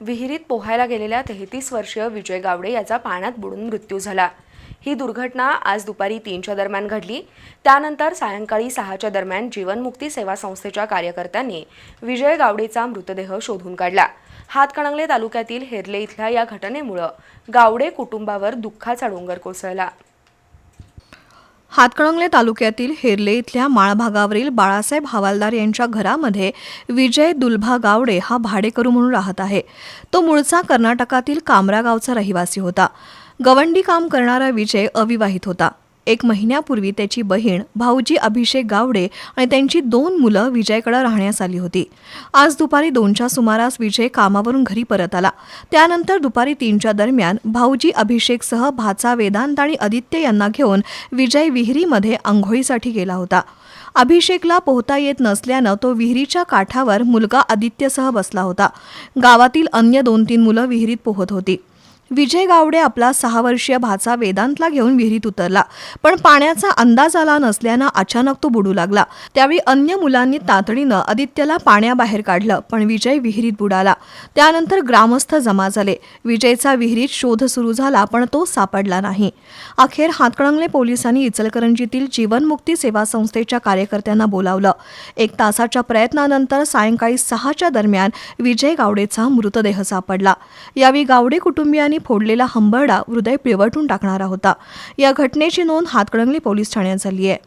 विहिरीत पोहायला गेलेल्या तेहतीस वर्षीय विजय गावडे याचा पाण्यात बुडून मृत्यू झाला. ही दुर्घटना आज दुपारी तीनच्या दरम्यान घडली. त्यानंतर सायंकाळी सहाच्या दरम्यान जीवनमुक्ती सेवा संस्थेच्या कार्यकर्त्यांनी विजय गावडेचा मृतदेह शोधून काढला. हातकणंगले तालुक्यातील हेरले इथल्या या घटनेमुळं गावडे कुटुंबावर दुःखाचा डोंगर कोसळला. हातकणंगले तालुक्यातील हेरले इथल्या माळभागावरील बाळासाहेब हवालदार यांच्या घरामध्ये विजय दुल्भा गावडे हा भाडेकरू म्हणून राहत आहे. तो मूळचा कर्नाटकातील कामरा गावचा रहिवासी होता. गवंडी काम करणारा विजय अविवाहित होता. एक महिन्यापूर्वी त्याची बहीण भाऊजी अभिषेक गावडे आणि त्यांची दोन मुलं विजयकडे राहण्यास आली होती. आज दुपारी दोनच्या सुमारास विजय कामावरून घरी परत आला. त्यानंतर दुपारी तीनच्या दरम्यान भाऊजी अभिषेकसह भाचा वेदांत आणि आदित्य यांना घेऊन विजय विहिरीमध्ये आंघोळीसाठी गेला होता. अभिषेकला पोहता येत नसल्यानं तो विहिरीच्या काठावर मुलगा आदित्यसह बसला होता. गावातील अन्य दोन तीन मुलं विहिरीत पोहत होती. विजय गावडे आपला सहा वर्षीय भाचा वेदांतला घेऊन विहिरीत उतरला. पण पाण्याचा अंदाज आला नसल्यानं अचानक तो बुडू लागला. त्यावेळी अन्य मुलांनी तातडीनं आदित्यला पाण्याबाहेर काढलं पण विजय विहिरीत बुडाला. त्यानंतर ग्रामस्थ जमा झाले. विजयचा विहिरीत शोध सुरू झाला पण तो सापडला नाही. अखेर हातकणंगले पोलिसांनी इचलकरंजीतील जीवनमुक्ती सेवा संस्थेच्या कार्यकर्त्यांना बोलावलं. एक तासाच्या प्रयत्नानंतर सायंकाळी सहाच्या दरम्यान विजय गावडेचा मृतदेह सापडला. यावेळी गावडे कुटुंबियांनी फोडलेला हंबरडा हृदय पिळवटून टाकणारा होता. या घटनेची नोंद हातकणंगले पोलीस ठाण्यात झाली आहे.